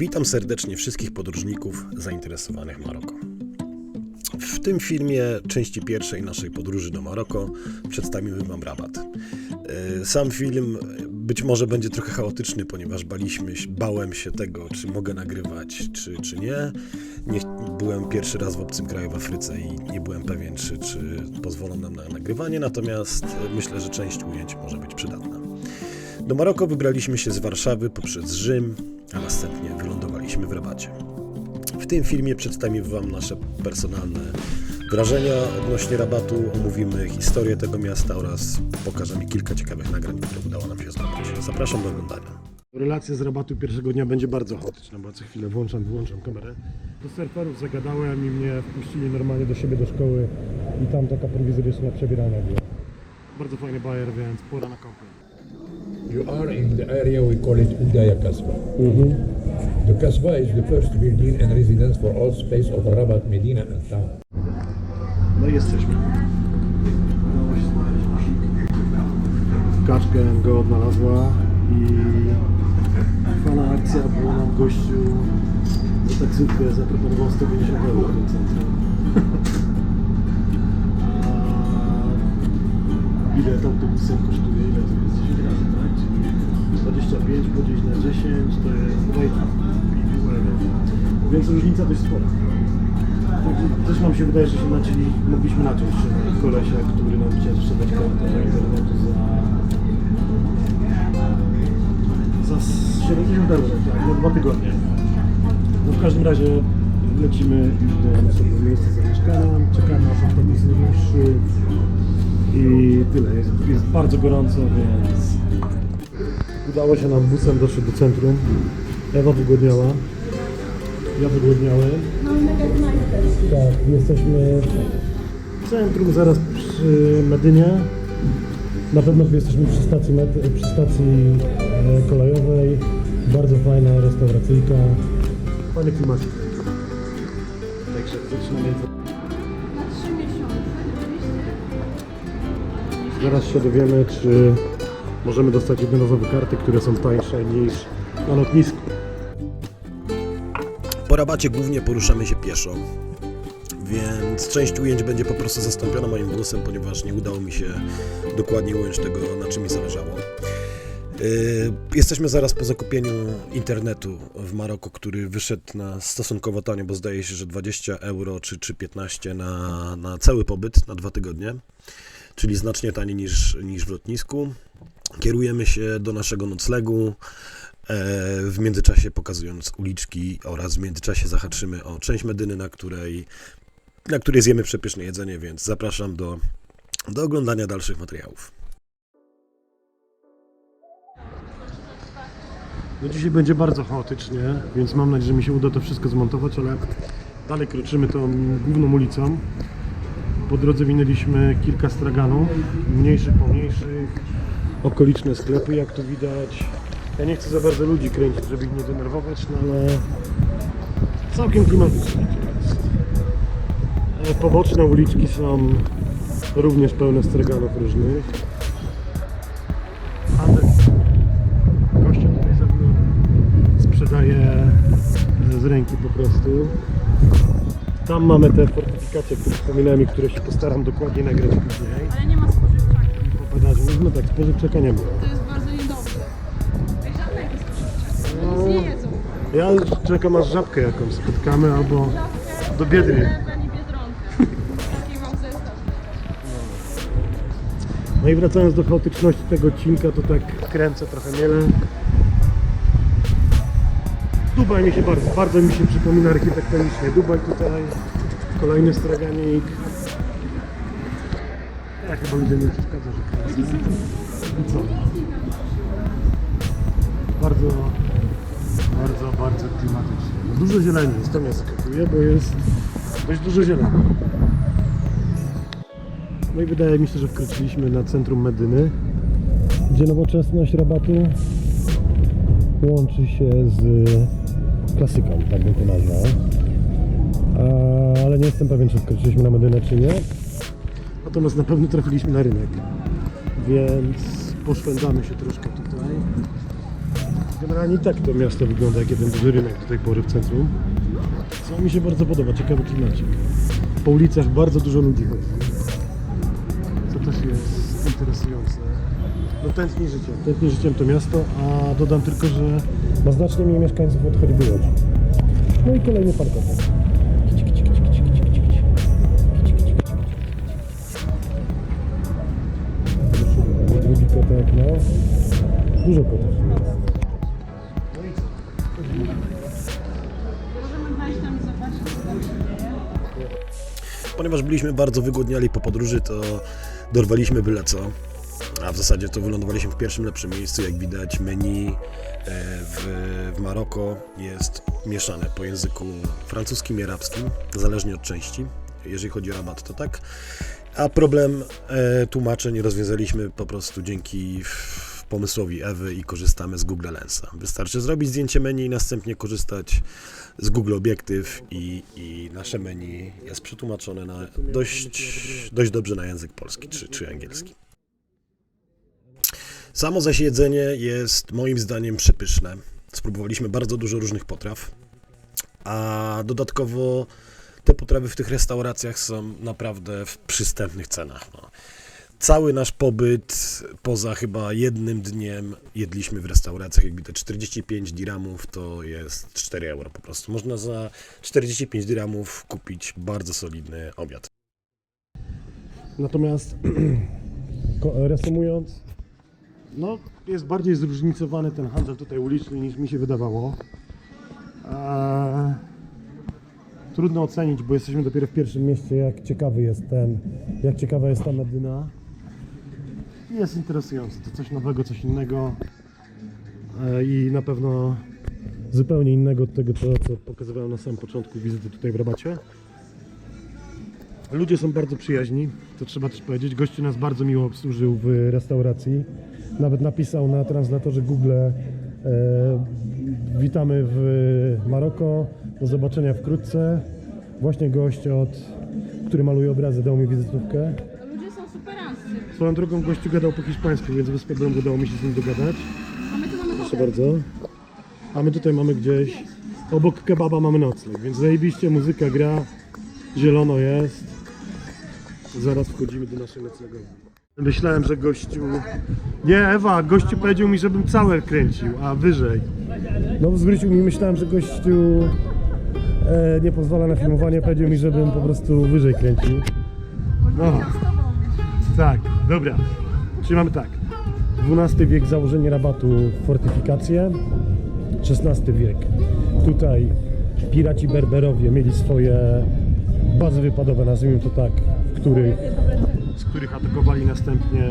Witam serdecznie wszystkich podróżników zainteresowanych Maroko. W tym filmie, części pierwszej naszej podróży do Maroko, przedstawimy Wam rabat. E, Sam film być może będzie trochę chaotyczny, ponieważ baliśmy, bałem się tego, czy mogę nagrywać, czy, czy nie. nie. Byłem pierwszy raz w obcym kraju w Afryce i nie byłem pewien, czy, czy pozwolą nam na nagrywanie, natomiast myślę, że część ujęć może być przydatna. Do Maroko wybraliśmy się z Warszawy poprzez Rzym, a następnie w Rabacie. W tym filmie przedstawimy Wam nasze personalne wrażenia odnośnie Rabatu, omówimy historię tego miasta oraz pokażemy kilka ciekawych nagrań, które udało nam się zdobyć. Zapraszam do oglądania. Relacja z rabatu pierwszego dnia będzie bardzo chaotyczna, bo co chwilę włączam, wyłączam kamerę. Do surferów zagadałem i mnie wpuścili normalnie do siebie do szkoły i tam taka prowizoryczna przebierania była. Bardzo fajny bajer, więc pora na kąpę. You are in the area we call it Udaya Kasbah. The Kasbah is the first building and residence for all space of Rabat, Medina and town. No i jesteśmy. Kaczkę go odnalazła i fana akcja, bo nam gościu za taksówkę zaproponował 150 euro w tym centrum. Więc różnica dość spora. Też nam się wydaje, że się nacięli, mogliśmy naciąć e, kolesia, który nam chciał sprzedać kartę do internetu za, za 70 euro, tak, na dwa tygodnie. No w każdym razie lecimy już do naszego miejsca zamieszkania, czekamy aż autobus ruszy i tyle. Jest, jest bardzo gorąco, więc udało się nam busem dotrzeć do centrum. Ewa wygłodniała. Ja wygłodniałem. Tak, jesteśmy w centrum, zaraz przy Medynie. Na pewno jesteśmy przy stacji, met- przy stacji e, kolejowej. Bardzo fajna restauracyjka. Fajny klimacik. Także zaczynamy. Na trzy miesiące, Zaraz się dowiemy, czy możemy dostać jednorazowe karty, które są tańsze niż na lotnisku. Po Rabacie głównie poruszamy się pieszo, więc część ujęć będzie po prostu zastąpiona moim głosem, ponieważ nie udało mi się dokładnie ująć tego, na czym mi zależało. Yy, Jesteśmy zaraz po zakupieniu internetu w Maroku, który wyszedł na stosunkowo tanio, bo zdaje się, że 20 euro czy, czy 15 na, na cały pobyt, na dwa tygodnie, czyli znacznie taniej niż, niż w lotnisku. Kierujemy się do naszego noclegu, w międzyczasie pokazując uliczki oraz w międzyczasie zahaczymy o część Medyny, na której, na której zjemy przepyszne jedzenie, więc zapraszam do, do oglądania dalszych materiałów. No dzisiaj będzie bardzo chaotycznie, więc mam nadzieję, że mi się uda to wszystko zmontować, ale dalej kroczymy tą główną ulicą. Po drodze minęliśmy kilka straganów, mniejszych, pomniejszych, okoliczne sklepy, jak tu widać. Ja nie chcę za bardzo ludzi kręcić, żeby ich nie denerwować, no ale całkiem klimatycznie to jest. E, Poboczne uliczki są również pełne straganów różnych. Handel gościa tutaj mną sprzedaje z ręki po prostu. Tam mamy te fortyfikacje, o których wspominałem i które się postaram dokładnie nagrać później. ale nie ma spożywczaka. No tak, spożywczaka nie ma. Ja czekam aż żabkę jakąś spotkamy albo do Biedry. No i wracając do chaotyczności tego odcinka, to tak kręcę trochę miele. Dubaj mi się bardzo, bardzo mi się przypomina architektonicznie. Dubaj tutaj, kolejny straganik. Ja chyba ludzie nie przeszkadza, że kręcę. I co? Bardzo, bardzo, bardzo klimatycznie. No dużo zieleni jest, to mnie zaskakuje, bo jest dość dużo zieleni. No i wydaje mi się, że wkroczyliśmy na centrum Medyny, gdzie nowoczesność rabatu łączy się z klasyką, tak bym to nazwał. Ale nie jestem pewien, czy wkroczyliśmy na Medynę, czy nie. Natomiast na pewno trafiliśmy na rynek, więc poszwędzamy się troszkę. Generalnie tak to miasto wygląda, jak jeden duży rynek do tej pory w centrum. Co mi się bardzo podoba, ciekawy klimacik. Po ulicach bardzo dużo ludzi chodzi. Co też jest interesujące. No tętni życiem, tętni życiem to miasto, a dodam tylko, że ma znacznie mniej mieszkańców od choćby Łodzi. No i kolejny kici. Drugi kotek, no. Dużo kotów Ponieważ byliśmy bardzo wygłodniali po podróży, to dorwaliśmy byle co. A w zasadzie to wylądowaliśmy w pierwszym lepszym miejscu. Jak widać, menu e, w, w Maroko jest mieszane po języku francuskim i arabskim, zależnie od części. Jeżeli chodzi o rabat, to tak. A problem e, tłumaczeń rozwiązaliśmy po prostu dzięki pomysłowi Ewy i korzystamy z Google Lensa. Wystarczy zrobić zdjęcie menu i następnie korzystać z Google Obiektyw i, i nasze menu jest przetłumaczone na dość, dość dobrze na język polski czy, czy angielski. Samo zaś jedzenie jest moim zdaniem przepyszne. Spróbowaliśmy bardzo dużo różnych potraw, a dodatkowo te potrawy w tych restauracjach są naprawdę w przystępnych cenach. No. Cały nasz pobyt, poza chyba jednym dniem, jedliśmy w restauracjach. Jak widać, 45 diramów to jest 4 euro po prostu. Można za 45 diramów kupić bardzo solidny obiad. Natomiast reasumując, no jest bardziej zróżnicowany ten handel tutaj uliczny niż mi się wydawało. Eee, trudno ocenić, bo jesteśmy dopiero w pierwszym mieście, jak ciekawy jest ten, jak ciekawa jest ta Medyna. Jest interesujące, to coś nowego, coś innego Eee, i na pewno zupełnie innego od tego, co pokazywałem na samym początku wizyty tutaj w Rabacie. Ludzie są bardzo przyjaźni, to trzeba też powiedzieć. Gościu nas bardzo miło obsłużył w restauracji. Nawet napisał na translatorze Google e, Witamy w Maroko, do zobaczenia wkrótce. Właśnie gość, od, który maluje obrazy, dał mi wizytówkę. Swoją drogą gościu gadał po hiszpańsku, więc bez problemu udało mi się z nim dogadać. A my tu mamy Proszę hotel. bardzo. A my tutaj mamy gdzieś, obok kebaba mamy nocleg, więc zajebiście muzyka gra, zielono jest. Zaraz wchodzimy do naszej noclegowej. Myślałem, że gościu... Nie, Ewa, gościu powiedział mi, żebym całe kręcił, a wyżej. No zwrócił mi, myślałem, że gościu e, nie pozwala na filmowanie, powiedział mi, żebym po prostu wyżej kręcił. No. Tak, dobra. Czyli mamy tak. XII wiek założenie rabatu fortyfikacje. XVI wiek. Tutaj piraci berberowie mieli swoje bazy wypadowe, nazwijmy to tak, w których, z których atakowali następnie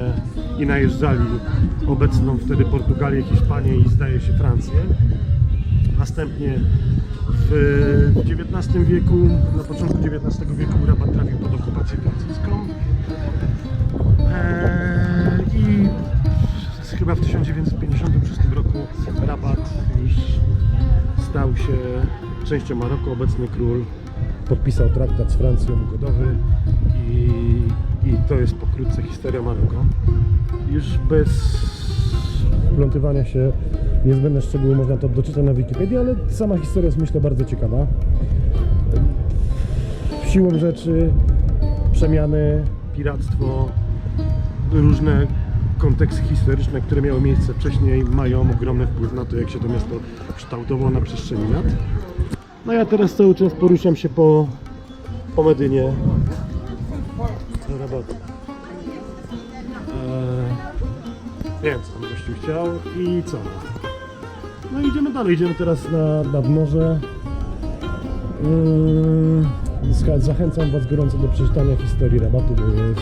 i najeżdżali obecną wtedy Portugalię, Hiszpanię i zdaje się Francję. Następnie w XIX wieku, na początku XIX wieku rabat trafił pod okupację francuską. Eee, I chyba w 1956 roku Rabat już stał się częścią Maroku. Obecny król podpisał traktat z Francją ugodowy i, i to jest pokrótce historia Maroko. Już bez wplątywania się niezbędne szczegóły można to doczytać na Wikipedii, ale sama historia jest myślę bardzo ciekawa. Siłą rzeczy przemiany, piractwo, różne konteksty historyczne, które miały miejsce wcześniej, mają ogromny wpływ na to, jak się to miasto kształtowało na przestrzeni lat. No ja teraz cały czas poruszam się po, po Medynie. Roboty. Eee, nie wiem, tam gościu chciał i co. No idziemy dalej, idziemy teraz na, nad morze. Ska- Zachęcam Was gorąco do przeczytania historii rabatu, bo jest,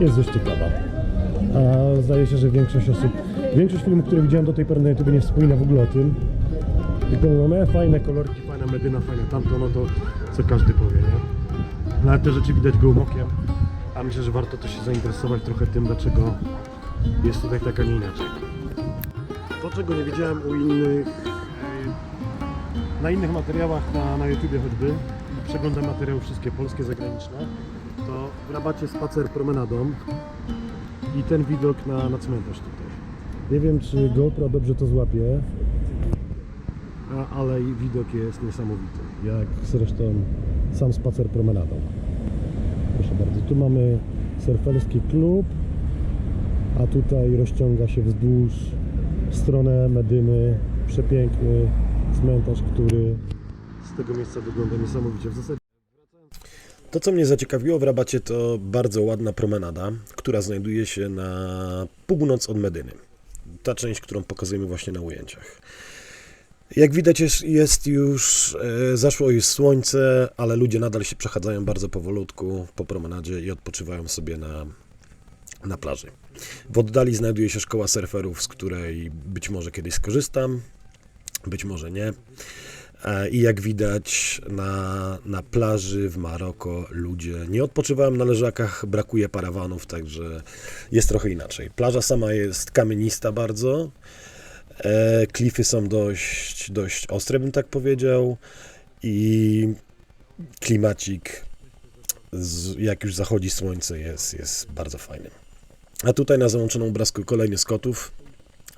jest dość ciekawa. A zdaje się, że większość osób, większość filmów, które widziałem do tej pory na YouTube nie wspomina w ogóle o tym. Tylko mówią, e, fajne kolorki, fajna medyna, fajne tamto, no to co każdy powie, nie? No ale te rzeczy widać gołym okiem, a myślę, że warto też się zainteresować trochę tym, dlaczego jest tutaj tak, a nie inaczej. To, czego nie widziałem u innych, yy, na innych materiałach na, na YouTubie choćby, przeglądam materiały wszystkie polskie, zagraniczne, to w rabacie spacer promenadą i ten widok na, na cmentarz tutaj. Nie wiem, czy GoPro dobrze to złapie, a, ale i widok jest niesamowity. Jak zresztą sam spacer promenadą. Proszę bardzo, tu mamy surferski klub, a tutaj rozciąga się wzdłuż w stronę Medyny przepiękny cmentarz, który z tego miejsca wygląda niesamowicie. W zasadzie To, co mnie zaciekawiło w rabacie, to bardzo ładna promenada, która znajduje się na północ od Medyny. Ta część, którą pokazujemy właśnie na ujęciach. Jak widać, jest, już, e, zaszło już słońce, ale ludzie nadal się przechadzają bardzo powolutku po promenadzie i odpoczywają sobie na, na plaży. W oddali znajduje się szkoła surferów, z której być może kiedyś skorzystam, być może nie. E, I jak widać na, na plaży w Maroko ludzie nie odpoczywają na leżakach, brakuje parawanów, także jest trochę inaczej. Plaża sama jest kamienista bardzo. E, klify są dość, dość ostre, bym tak powiedział. I klimacik, jak już zachodzi słońce, jest, jest bardzo fajny. A tutaj na załączonym obrazku kolejny z kotów.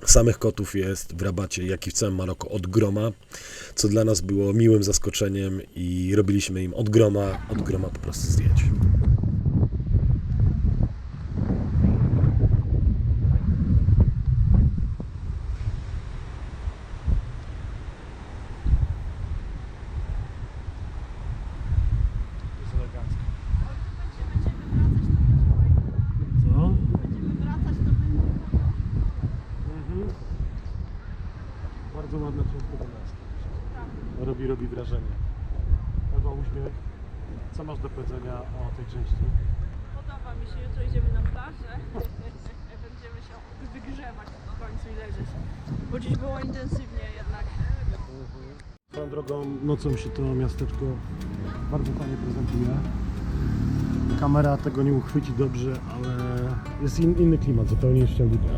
Samych kotów jest w rabacie, jak i w całym Maroko od groma, co dla nas było miłym zaskoczeniem i robiliśmy im od groma, od groma po prostu zdjęć. jest elegancko. Będziemy Co? wracać, to będzie... Mhm. Bardzo ładna część tego miasta. Robi, robi wrażenie. Ewa, uśmiech. Co masz do powiedzenia o tej części? Podoba mi się, jutro idziemy na plażę. Będziemy się wygrzewać w końcu i leżeć. Bo dziś było intensywnie jednak. Swoją drogą nocą się to miasteczko bardzo fajnie prezentuje. Kamera tego nie uchwyci dobrze, ale jest in, inny klimat zupełnie niż w.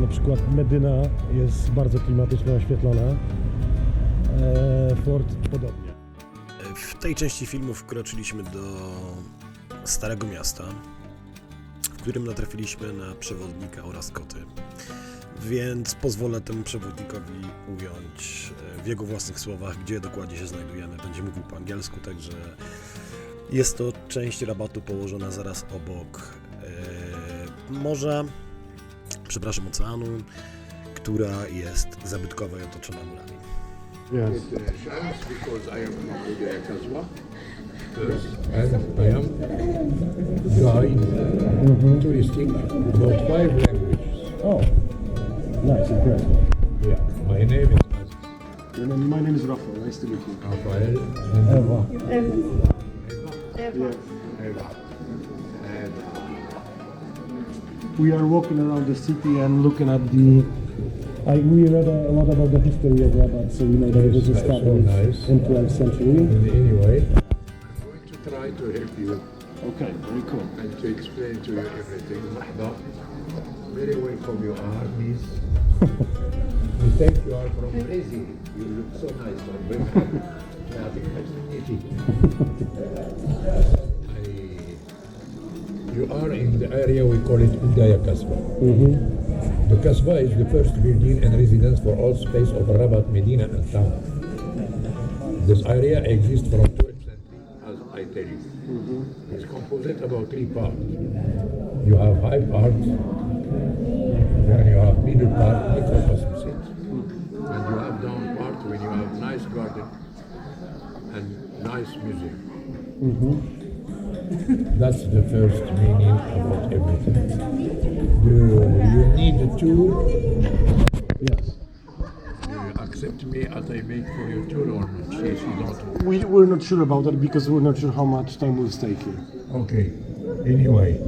Na przykład Medyna jest bardzo klimatycznie oświetlona. Eee, Fort podobnie. W tej części filmu wkroczyliśmy do Starego Miasta, w którym natrafiliśmy na przewodnika oraz koty. Więc pozwolę temu przewodnikowi ująć e, w jego własnych słowach, gdzie dokładnie się znajdujemy. Będzie mówił po angielsku, także jest to część rabatu położona zaraz obok e, morza, przepraszam, oceanu, która jest zabytkowa i otoczona murami. Yes. Because I am first, and I am guide touristic about five languages. Oh, nice, impressive. Yeah, my name is Aziz My name is Rafael, nice to meet you. Rafael. Ewa. Eh? Ewa. Eva. Eva. We are walking around the city and looking at the. I, we read a, a lot about the history of Rabat, so we know that it was Yes, that's so established nice. in 12th century. And anyway, I'm going to try to help you Okay, very cool. And to explain to you everything, very well from your miss. we think you are from Brazil. You look so nice from Brazil. yeah, you are in the area we call it Udaya Kasba. Mm -hmm. The Kasba is the first building and residence for all space of Rabat, Medina, and town. This area exists from tell you. Mm-hmm. It's composed about three parts. You have high part, then you have middle part, microcosm mm-hmm. seat, and you have down part when you have nice garden and nice music. Mm-hmm. That's the first meaning about everything. Do you need a tour? Yes. Accept me as I make for your tour or not? She. We, we're not sure about that because we're not sure how much time we'll stay here. Okay. Anyway,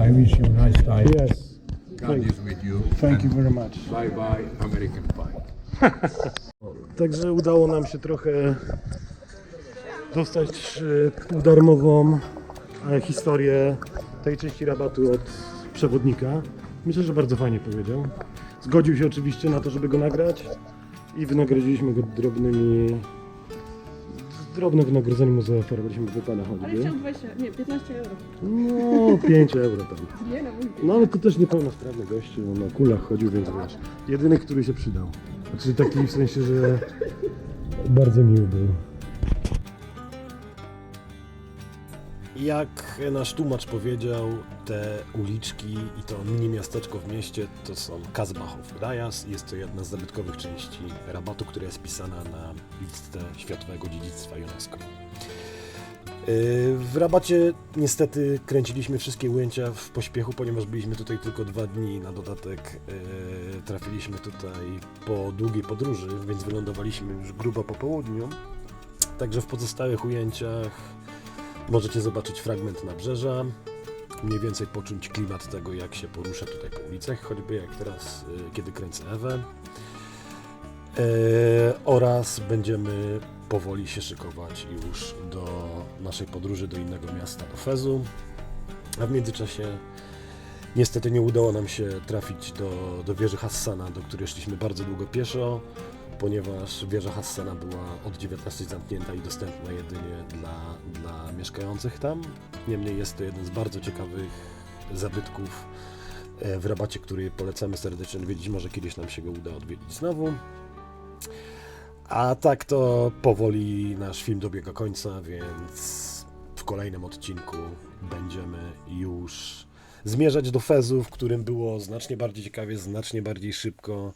I wish you a nice time. Yes. God Thank, is with you. thank you very much. Bye bye, American Pie. Także udało nam się trochę dostać e, półdarmową e, historię tej części rabatu od przewodnika. Myślę, że bardzo fajnie powiedział. Zgodził się oczywiście na to, żeby go nagrać i wynagrodziliśmy go drobnymi drobne wynagrodzenie mu zaoferowaliśmy do pana Ale choćby. chciał 20, nie, 15 euro. No, 5 euro tam. Nie no, mój. No ale to też niepełnosprawny gościu, on na kulach chodził, więc wiesz, jedyny, który się przydał. Znaczy taki w sensie, że bardzo miły był. Jak nasz tłumacz powiedział, te uliczki i to mini miasteczko w mieście to są Kazbachów Rajas. Jest to jedna z zabytkowych części rabatu, która jest pisana na listę Światowego Dziedzictwa UNESCO. Yy, W rabacie niestety kręciliśmy wszystkie ujęcia w pośpiechu, ponieważ byliśmy tutaj tylko dwa dni. Na dodatek yy, trafiliśmy tutaj po długiej podróży, więc wylądowaliśmy już grubo po południu. Także w pozostałych ujęciach Możecie zobaczyć fragment nabrzeża, mniej więcej poczuć klimat tego, jak się porusza tutaj po ulicach, choćby jak teraz, y, kiedy kręcę Ewę. E, oraz będziemy powoli się szykować już do naszej podróży do innego miasta, do Fezu. A w międzyczasie niestety nie udało nam się trafić do, do wieży Hassana, do której szliśmy bardzo długo pieszo, ponieważ wieża Hassana była od 19 zamknięta i dostępna jedynie dla, dla mieszkających tam. Niemniej jest to jeden z bardzo ciekawych zabytków e, w rabacie, który polecamy serdecznie odwiedzić. Może kiedyś nam się go uda odwiedzić znowu. A tak to powoli nasz film dobiega końca, więc w kolejnym odcinku będziemy już zmierzać do Fezu, w którym było znacznie bardziej ciekawie, znacznie bardziej szybko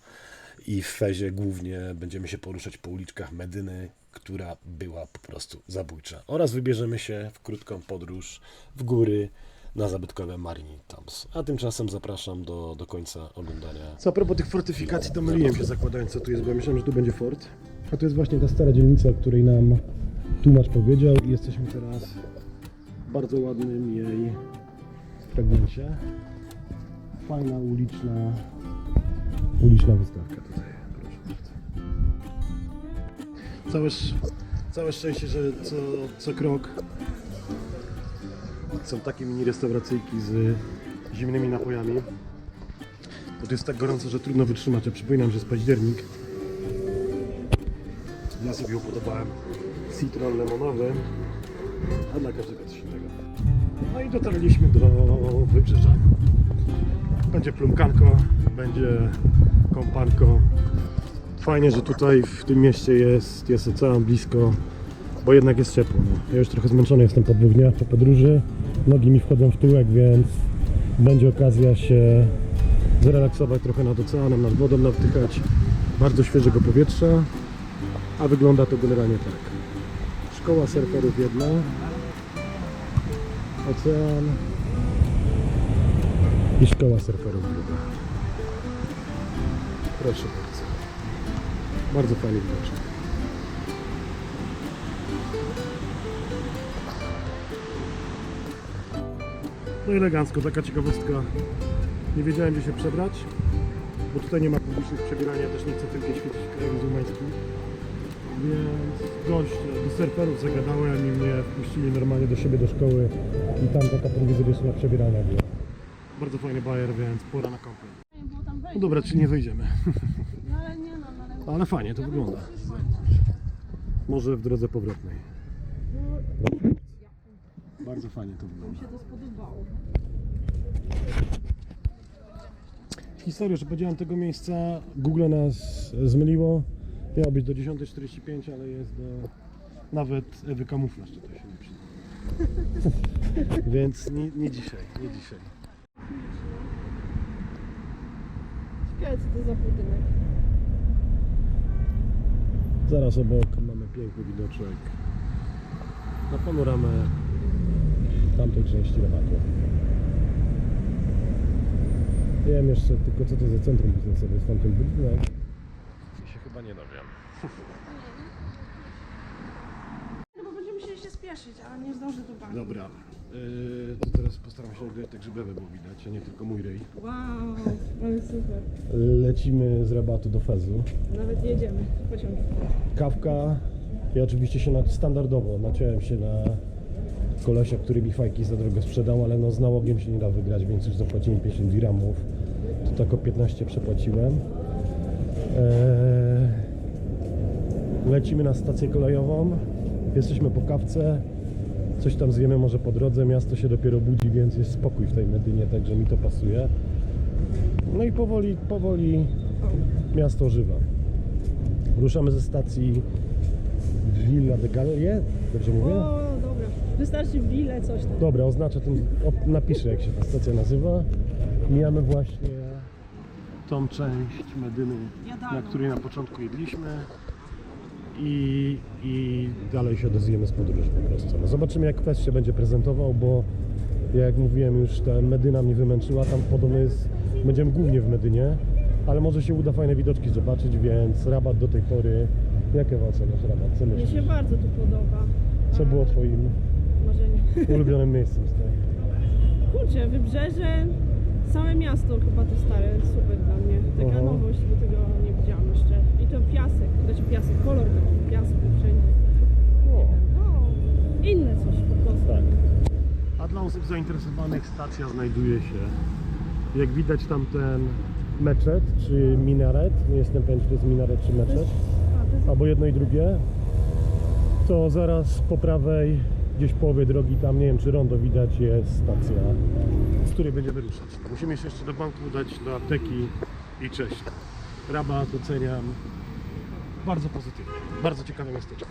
i w Fezie głównie będziemy się poruszać po uliczkach Medyny, która była po prostu zabójcza. Oraz wybierzemy się w krótką podróż w góry na zabytkowe Marini Toms. A tymczasem zapraszam do, do końca oglądania. Co a propos tych fortyfikacji, to myliłem się zakładając co tu jest, bo ja myślałem, że tu będzie fort. A to jest właśnie ta stara dzielnica, o której nam tłumacz powiedział i jesteśmy teraz w bardzo ładnym jej fragmencie. Fajna uliczna, uliczna wystawka tutaj, proszę bardzo. Całe, całe szczęście, że co, co krok są takie mini restauracyjki z zimnymi napojami. Bo to jest tak gorąco, że trudno wytrzymać. Przypominam, że jest październik. Ja sobie upodobałem citron lemonowy, a dla każdego coś innego. No i dotarliśmy do wybrzeża. Będzie plumkanko, będzie kąpanko. Fajnie, że tutaj w tym mieście jest, jest ocean blisko, bo jednak jest ciepło. No. Ja już trochę zmęczony jestem po dwóch dniach po podróży. Nogi mi wchodzą w tyłek, więc będzie okazja się zrelaksować trochę nad oceanem, nad wodą, nawdychać bardzo świeżego powietrza, a wygląda to generalnie tak. Szkoła surferów jedna, ocean i szkoła surferów druga. Proszę bardzo. Fajny widoczek. No elegancko, taka ciekawostka. Nie wiedziałem gdzie się przebrać, bo tutaj nie ma publicznych przebierania, też nie chcę tylko świecić w kraju muzułmańskim. Więc gość do surferów zagadałem i mnie wpuścili normalnie do siebie do szkoły i tam taka prowizoryczna przebierania. Bardzo fajny bajer, więc pora na kąpiel. Nie było tam wejść. No dobra, czyli nie wyjdziemy. No ale nie no, no ale... Ale fajnie to wygląda. Może w drodze powrotnej. Bardzo fajnie to wygląda. Mi się to spodobało. Historię, że powiedziałem tego miejsca, Google nas zmyliło. Miało być do 10.45, ale jest do nawet Ewy kamuflaż, to się nie przyda. Więc nie, nie dzisiaj, nie dzisiaj. Ciekawe co to za budynek. Zaraz obok mamy piękny widoczek na panoramę tamtej części rabatu. Nie wiem jeszcze tylko co to za centrum biznesowe jest tamten budynek. I się chyba nie dowiem. No bo będziemy musieli się spieszyć, a nie zdążę do banku. Dobra, yy, to teraz postaram się nagrać tak, żeby było widać, a nie tylko mój ryj. Wow, ale super. Lecimy z rabatu do Fezu. Nawet jedziemy pociągiem. Kawka i oczywiście się na, standardowo naciąłem się na kolesia, który mi fajki za drogo sprzedał, ale no z nałogiem się nie da wygrać, więc już zapłaciłem 50 dirhamów. To tak o 15 przepłaciłem. Eee, lecimy na stację kolejową. Jesteśmy po kawce, coś tam zjemy może po drodze, miasto się dopiero budzi, więc jest spokój w tej Medynie, także mi to pasuje. No i powoli, powoli miasto ożywa. Ruszamy ze stacji Villa de Gallie, dobrze mówię? O, dobra. Wystarczy bile, coś tam. Dobra, oznaczę op- napiszę jak się ta stacja nazywa. Mijamy właśnie tą część Medyny, na której na początku jedliśmy i, i dalej się odezwiemy z podróży po prostu. No zobaczymy jak Quest się będzie prezentował, bo jak mówiłem już ta Medyna mnie wymęczyła, tam podobno jest, będziemy głównie w Medynie, ale może się uda fajne widoczki zobaczyć, więc rabat do tej pory, jakie oceniasz rabat? Co Mnie myślisz? się bardzo tu podoba. Co było twoim Marzenie. ulubionym miejscem z tej? Kurczę, wybrzeże, same miasto chyba to stare, super dla mnie. Taka Aha. nowość, bo tego nie widziałam jeszcze. I to piasek, znaczy piasek, kolor taki piasku wszędzie. No, inne coś po prostu. Tak. A dla osób zainteresowanych stacja znajduje się, jak widać tam ten meczet czy minaret, nie jestem pewien czy to jest minaret czy meczet, albo jedno i drugie, to zaraz po prawej, gdzieś połowie drogi tam, nie wiem czy rondo widać, jest stacja, z której będziemy ruszać. Musimy się jeszcze do banku udać, do apteki i cześć. Rabat oceniam bardzo pozytywnie, bardzo ciekawe miasteczko.